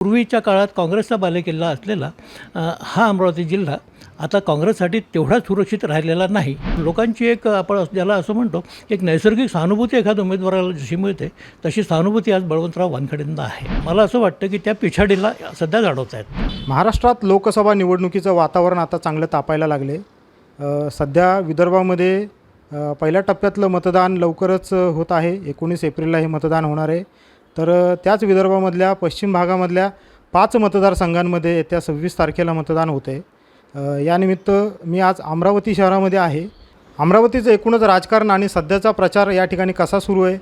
पूर्वीच्या काळात काँग्रेसचा बालेकिल्ला असलेला हा अमरावती जिल्हा आता काँग्रेससाठी तेवढा सुरक्षित राहिलेला नाही. लोकांची एक आपण ज्याला असं म्हणतो एक नैसर्गिक सहानुभूती एखाद्या उमेदवाराला जशी मिळते तशी सहानुभूती आज बळवंतराव वानखडेंना आहे. मला असं वाटतं की त्या पिछाडीला सध्या जाणवत आहेत. महाराष्ट्रात लोकसभा निवडणुकीचं वातावरण आता चांगलं तापायला लागले. सध्या विदर्भामध्ये पहिल्या टप्प्यातलं मतदान लवकरच होत आहे. एकोणीस एप्रिलला हे मतदान होणार आहे. तर त्याच विदर्भामधल्या पश्चिम भागामधल्या पाच मतदारसंघांमध्ये येत्या सव्वीस तारखेला मतदान होते आहे यानिमित्त मी आज अमरावती शहरामध्ये आहे. अमरावतीचं एकूणच राजकारण आणि सध्याचा प्रचार या ठिकाणी कसा सुरू आहे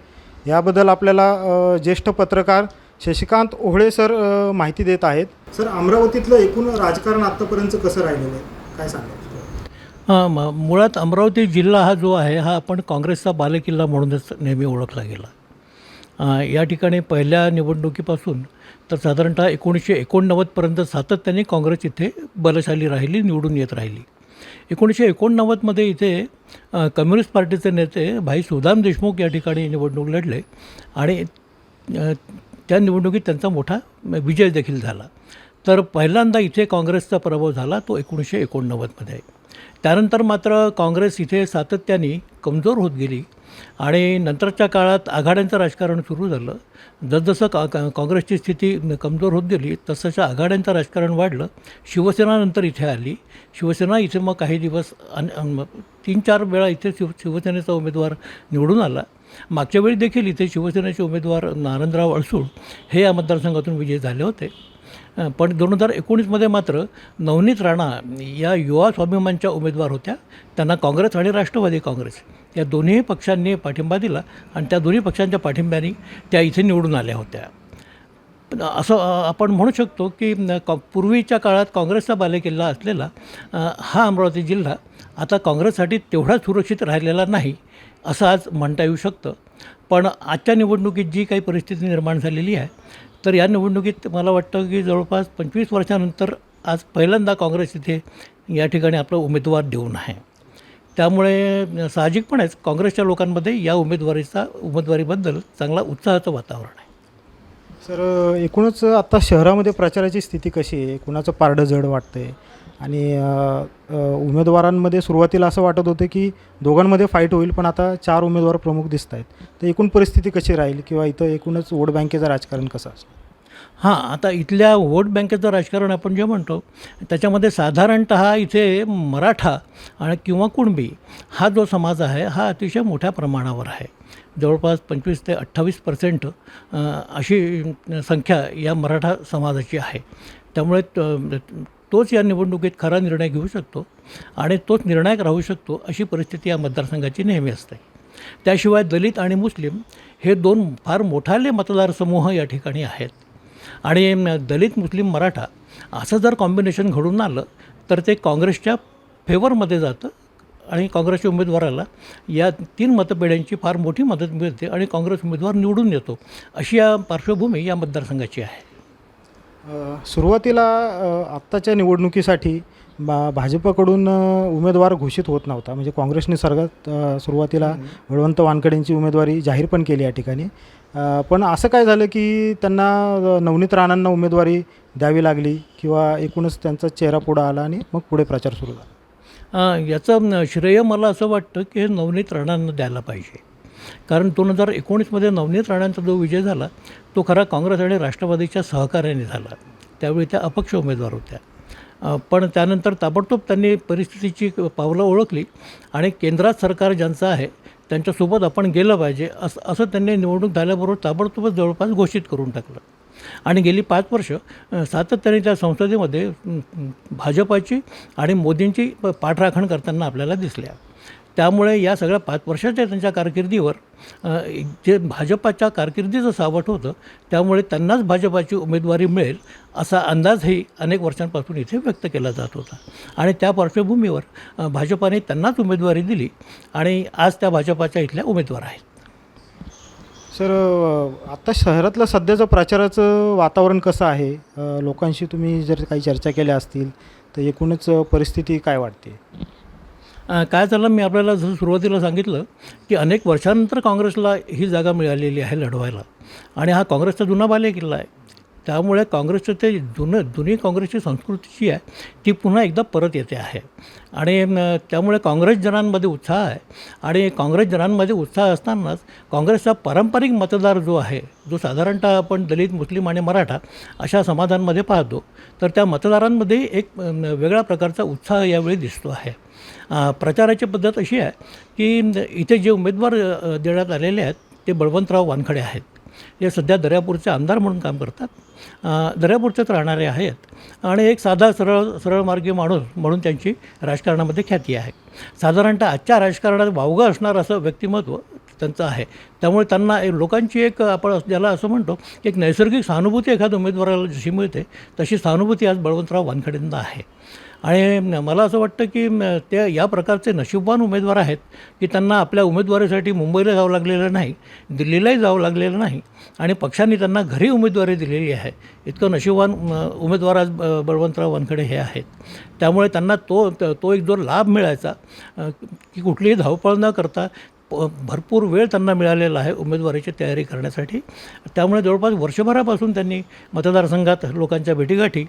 याबद्दल आपल्याला ज्येष्ठ पत्रकार शशिकांत ओहळे सर माहिती देत आहेत. सर अमरावतीतलं एकूण राजकारण आत्तापर्यंत कसं राहिलेलं आहे? काय सांगा हां मुळात अमरावती जिल्हा हा जो आहे हा आपण काँग्रेसचा बालेकिल्ला म्हणूनच नेहमी ओळखला गेला. या ठिकाणी पहिल्या निवडणुकीपासून तर साधारणतः एकोणीसशे एकोणनव्वदपर्यंत सातत्याने काँग्रेस इथे बलशाली राहिली निवडून येत राहिली. एकोणीसशे एकोणनव्वदमध्ये इथे कम्युनिस्ट पार्टीचे नेते भाई सुदाम देशमुख या ठिकाणी निवडणूक लढले आणि त्या निवडणुकीत त्यांचा मोठा विजय देखील झाला. तर पहिल्यांदा इथे काँग्रेसचा पराभव झाला तो एकोणीसशे एकोणनव्वदमध्ये आहे त्यानंतर मात्र काँग्रेस इथे सातत्याने कमजोर होत गेली आणि नंतरच्या काळात आघाड्यांचं राजकारण सुरू झालं. जसजसं का काँग्रेसची स्थिती कमजोर होत गेली तसतशा आघाड्यांचं राजकारण वाढलं. शिवसेना नंतर इथे आली. शिवसेना इथे मग काही दिवस अन तीन चार वेळा इथे शिव शिवसेनेचा उमेदवार निवडून आला. मागच्या वेळी देखील इथे शिवसेनेचे उमेदवार नारायणराव अडसूळ हे या मतदारसंघातून विजयी झाले होते. पण दोन हजार एकोणीसमध्ये मात्र नवनीत राणा या युवा स्वाभिमानच्या उमेदवार होत्या. त्यांना काँग्रेस आणि राष्ट्रवादी काँग्रेस या दोन्ही पक्षांनी पाठिंबा दिला आणि त्या दोन्ही पक्षांच्या पाठिंब्याने त्या इथे निवडून आल्या होत्या. पण असं आपण म्हणू शकतो की कॉ पूर्वीच्या काळात काँग्रेसचा बालेकिल्ला असलेला हा अमरावती जिल्हा आता काँग्रेससाठी तेवढा सुरक्षित राहिलेला नाही असं आज म्हणता येऊ शकतं. पण आजच्या निवडणुकीत जी काही परिस्थिती निर्माण झालेली आहे तर या निवडणुकीत मला वाटतं की जवळपास पंचवीस वर्षानंतर आज पहिल्यांदा काँग्रेस इथे या ठिकाणी आपला उमेदवार देऊन आहे. त्यामुळे साहजिकपणेच काँग्रेसच्या लोकांमध्ये या उमेदवारीचा उमेदवारीबद्दल चांगला उत्साहाचं वातावरण आहे. सर एकूणच आता शहरामध्ये प्रचाराची स्थिती कशी आहे? कुणाचं पारडं जड वाटतं आहे आणि उमेदवारांमध्ये सुरुवातीला असं वाटत होतं की दोघांमध्ये फाईट होईल पण आता चार उमेदवार प्रमुख दिसत आहेत. तर एकूण परिस्थिती कशी राहील किंवा इथं एकूणच वोट बँकेचं राजकारण कसं असतं हां आता इथल्या वोट बँकेचं राजकारण आपण जे म्हणतो त्याच्यामध्ये साधारणत इथे मराठा आणि किंवा कुणबी हा जो समाज आहे हा अतिशय मोठ्या प्रमाणावर आहे. जवळपास पंचवीस ते अठ्ठावीस पर्सेंट अशी संख्या या मराठा समाजाची आहे. त्यामुळे तोच या निवडणुकीत खरा निर्णय घेऊ शकतो आणि तोच निर्णायक राहू शकतो अशी परिस्थिती या मतदारसंघाची नेहमी असते. त्याशिवाय दलित आणि मुस्लिम हे दोन फार मोठाले मतदारसमूह या ठिकाणी आहेत. आणि दलित मुस्लिम मराठा असं जर कॉम्बिनेशन घडून आलं तर ते काँग्रेसच्या फेवरमध्ये जातं आणि काँग्रेसच्या उमेदवाराला या तीन मतपेढ्यांची फार मोठी मदत मिळते आणि काँग्रेस उमेदवार निवडून येतो अशी या पार्श्वभूमी या मतदारसंघाची आहे. सुरुवातीला आत्ताच्या निवडणुकीसाठी बा भाजपकडून उमेदवार घोषित होत नव्हता. म्हणजे काँग्रेसने सर्वात सुरुवातीला बळवंत वानखेडेंची उमेदवारी जाहीर पण केली या ठिकाणी. पण असं काय झालं की त्यांना नवनीत राणांना उमेदवारी द्यावी लागली किंवा एकूणच त्यांचा चेहरा पुढं आला आणि मग पुढे प्रचार सुरू झाला? याचं श्रेय मला असं वाटतं की हे नवनीत राणांना द्यायला पाहिजे. कारण दोन हजार एकोणीसमध्ये नवनीत राणांचा जो विजय झाला तो खरा काँग्रेस आणि राष्ट्रवादीच्या सहकार्याने झाला. त्यावेळी त्या अपक्ष उमेदवार होत्या. पण त्यानंतर ताबडतोब त्यांनी परिस्थितीची पावलं ओळखली आणि केंद्रात सरकार ज्यांचं आहे त्यांच्यासोबत आपण गेलं पाहिजे असं असं त्यांनी निवडणूक झाल्याबरोबर ताबडतोबच जवळपास घोषित करून टाकलं. आणि गेली पाच वर्ष सातत्याने त्या संसदेमध्ये भाजपाची आणि मोदींची प- पाठराखण करताना आपल्याला दिसल्या. त्यामुळे या सगळ्या पाच वर्षाच्या त्यांच्या कारकिर्दीवर जे भाजपाच्या कारकिर्दीचं सावट होतं त्यामुळे त्यांनाच भाजपाची उमेदवारी मिळेल असा अंदाजही अनेक वर्षांपासून इथे व्यक्त केला जात होता. आणि त्या पार्श्वभूमीवर भाजपाने त्यांनाच उमेदवारी दिली आणि आज त्या भाजपाच्या इथल्या उमेदवार आहेत. सर आता आत्ता शहरातलं सध्याचं प्रचाराचं वातावरण कसं आहे? लोकांशी तुम्ही जर काही चर्चा केल्या असतील तर एकूणच परिस्थिती काय वाटते? काय झालं मी आपल्याला जसं सुरुवातीला सांगितलं की अनेक वर्षानंतर काँग्रेसला ही जागा मिळालेली आहे लढवायला. आणि हा काँग्रेसचा जुना बालेकिल्ला आहे. त्यामुळे काँग्रेसचं ते जुनं जुनी काँग्रेसची संस्कृती जी आहे ती पुन्हा एकदा परत येते आहे. आणि त्यामुळे काँग्रेस जनांमध्ये उत्साह आहे. आणि काँग्रेस जनांमध्ये उत्साह असतानाच काँग्रेसचा पारंपरिक मतदार जो आहे जो साधारणतः आपण दलित मुस्लिम आणि मराठा अशा समाजांमध्ये पाहतो तर त्या मतदारांमध्ये एक वेगळ्या प्रकारचा उत्साह यावेळी दिसतो आहे. प्रचाराची पद्धत अशी आहे की इथे जे उमेदवार देण्यात आलेले आहेत ते बळवंतराव वानखडे आहेत. हे सध्या दर्यापूरचे आमदार म्हणून काम करतात. दर्यापूरच्याच दर्यापूरचेच राहणारे आहेत आणि एक साधा सरळ सरळ मार्गी माणूस म्हणून त्यांची राजकारणामध्ये ख्याती आहे. साधारणतः आजच्या राजकारणात वावगं असणारं असं व्यक्तिमत्व त्यांचं आहे. त्यामुळे त्यांना एक लोकांची एक आपण ज्याला असं म्हणतो एक नैसर्गिक सहानुभूती एखाद्या उमेदवाराला जशी मिळते तशी सहानुभूती आज बळवंतराव वानखडेंना आहे. आणि मला असं वाटतं की ते या प्रकारचे नशीबवान उमेदवार आहेत की त्यांना आपल्या उमेदवारीसाठी मुंबईला जावं लागलेलं नाही दिल्लीलाही जावं लागलेलं नाही आणि पक्षांनी त्यांना घरी उमेदवारी दिलेली आहे. इतकं नशीबवान उमेदवार आज बळवंतराव वानखडे हे आहेत. त्यामुळे त्यांना तो तो एक जो लाभ मिळायचा की कुठलीही धावपळ न करता प- भरपूर वेळ त्यांना मिळालेला आहे उमेदवारीची तयारी करण्यासाठी. त्यामुळे जवळपास वर्षभरापासून त्यांनी मतदारसंघात लोकांच्या भेटीगाठी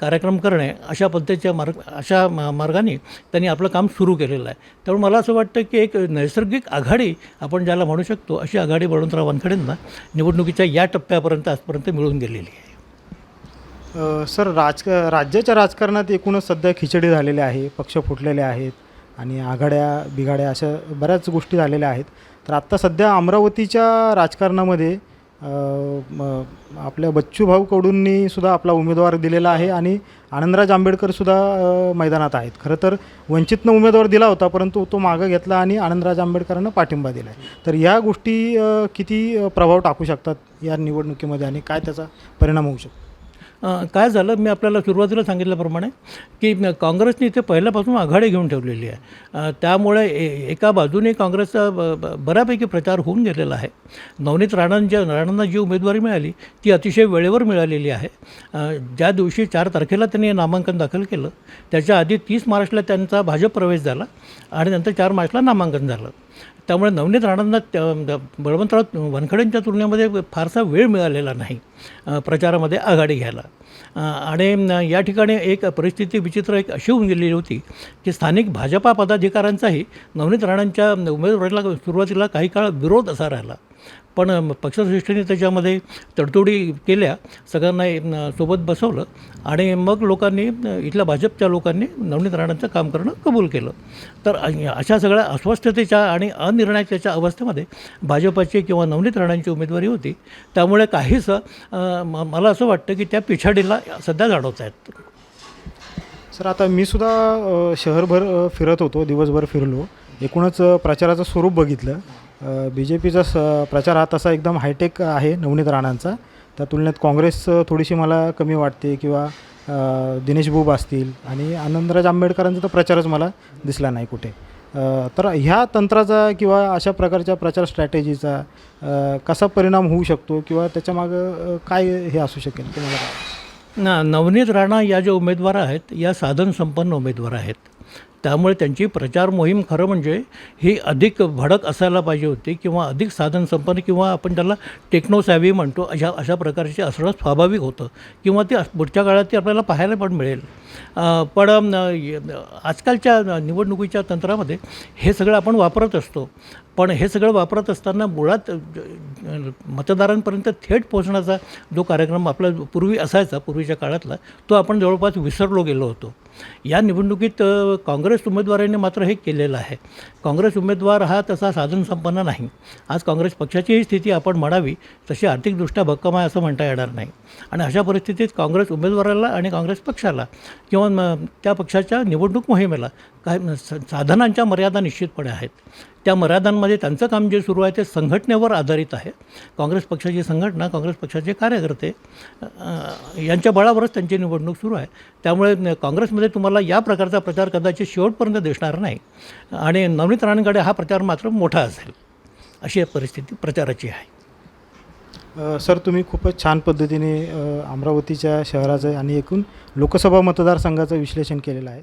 कार्यक्रम करणे अशा पद्धतीच्या मार्ग अशा मा मार्गाने त्यांनी आपलं काम सुरू केलेलं आहे. त्यामुळे मला असं वाटतं की एक नैसर्गिक आघाडी आपण ज्याला म्हणू शकतो अशी आघाडी बळवंतराव वानखडेंना निवडणुकीच्या या टप्प्यापर्यंत आजपर्यंत मिळून गेलेली आहे. सर राज राज्याच्या राजकारणात एकूणच सध्या खिचडी झालेली आहे पक्ष फुटलेले आहेत. आणि आघाड्या बिघाड्या अशा बऱ्याच गोष्टी झालेल्या आहेत. तर आत्ता सध्या अमरावतीच्या राजकारणामध्ये आपल्या बच्चू भाऊ कडूंनी सुद्धा आपला उमेदवार दिलेला आहे आणि आनंदराज आंबेडकरसुद्धा मैदानात आहेत. खरं तर वंचितनं उमेदवार दिला होता परंतु तो मागं घेतला आणि आनंदराज आंबेडकरांना पाठिंबा दिला आहे तर या गोष्टी किती प्रभाव टाकू शकतात या निवडणुकीमध्ये आणि काय त्याचा परिणाम होऊ शकतो? काय झालं मी आपल्याला सुरुवातीला सांगितल्याप्रमाणे की काँग्रेसने इथे पहिल्यापासून आघाडी घेऊन ठेवलेली आहे. त्यामुळे ए एका बाजूने काँग्रेसचा ब- बऱ्यापैकी प्रचार होऊन गेलेला आहे. नवनीत राणांच्या राणांना जी उमेदवारी मिळाली ती अतिशय वेळेवर मिळालेली आहे. ज्या दिवशी चार तारखेला त्यांनी नामांकन दाखल केलं त्याच्या आधी तीस मार्चला त्यांचा भाजप प्रवेश झाला आणि नंतर चार मार्चला नामांकन झालं. त्यामुळे नवनीत राणांना त्या- बळवंतराव वानखडेंच्या तुलनेमध्ये फारसा वेळ मिळालेला नाही प्रचारामध्ये आघाडी घ्यायला. आणि या ठिकाणी एक परिस्थिती विचित्र एक अशी होऊन गेलेली होती की स्थानिक भाजपा पदाधिकाऱ्यांचाही नवनीत राणांच्या उमेदवारीला सुरुवातीला काही काळ विरोध असा राहिला. पण पक्षश्रेष्ठीने त्याच्यामध्ये तडतोडी केल्या सगळ्यांना सोबत बसवलं आणि मग लोकांनी इथल्या भाजपच्या लोकांनी नवनीत राणांचं काम करणं कबूल केलं. तर अशा सगळ्या अस्वस्थतेच्या आणि अनिर्णयाच्या अवस्थेमध्ये भाजपाची किंवा नवनीत राणांची उमेदवारी होती. त्यामुळे काहीसं म- मला असं वाटतं की त्या पिछाडीला सध्या जाणवत आहेत. सर आता मी सुद्धा शहरभर फिरत होतो दिवसभर फिरलो. एकूणच प्रचाराचं स्वरूप बघितलं बी जे पीचा स प्रचार हा तसा एकदम हायटेक आहे नवनीत राणांचा. त्या तुलनेत काँग्रेस थोडीशी मला कमी वाटते किंवा दिनेश बुब असतील आणि आनंदराज आंबेडकरांचा तर प्रचारच मला दिसला नाही कुठे. तर ह्या तंत्राचा किंवा अशा प्रकारच्या प्रचार स्ट्रॅटेजीचा कसा परिणाम होऊ शकतो किंवा त्याच्यामागं काय हे असू शकेल? तुम्हाला ना नवनीत राणा या ज्या उमेदवार आहेत या साधन संपन्न उमेदवार आहेत. त्यामुळे त्यांची प्रचार मोहीम खरं म्हणजे ही अधिक भडक असायला पाहिजे होती किंवा अधिक साधन संपन्न किंवा आपण त्याला टेक्नोसॅव्ही म्हणतो अशा अशा प्रकारची असणं स्वाभाविक होतं किंवा ते पुढच्या काळात ते आपल्याला पाहायला पण मिळेल. पण आजकालच्या निवडणुकीच्या तंत्रामध्ये हे सगळं आपण वापरत असतो. पण हे सगळं वापरत असताना मुळात मतदारांपर्यंत थेट पोहोचण्याचा जो कार्यक्रम आपला पूर्वी असायचा पूर्वीच्या काळातला तो आपण जवळपास विसरलो गेलो होतो. या निवडणुकीत काँग्रेस उमेदवाराने मात्र हे केलेलं आहे. काँग्रेस उमेदवार हा तसा साधन संपन्न नाही. आज काँग्रेस पक्षाचीही स्थिती आपण म्हणावी तशी आर्थिकदृष्ट्या भक्कम आहे असं म्हणता येणार नाही. आणि अशा परिस्थितीत काँग्रेस उमेदवाराला आणि काँग्रेस पक्षाला किंवा त्या पक्षाच्या निवडणूक मोहिमेला काय साधनांच्या मर्यादा निश्चितपणे आहेत. त्या मर्यादांमध्ये त्यांचं काम जे सुरू आहे ते संघटनेवर आधारित आहे. काँग्रेस पक्षाची संघटना काँग्रेस पक्षाचे कार्यकर्ते यांच्या बळावरच त्यांची निवडणूक सुरू आहे. त्यामुळे काँग्रेसमध्ये तुम्हाला या प्रकारचा प्रचार कदाचित शेवटपर्यंत दिसणार नाही आणि नवनीत राणेंकडे हा प्रचार मात्र मोठा असेल अशी परिस्थिती प्रचाराची आहे. सर तुम्ही खूपच छान पद्धतीने अमरावतीच्या शहराचं आणि एकूण लोकसभा मतदारसंघाचं विश्लेषण केलेलं आहे.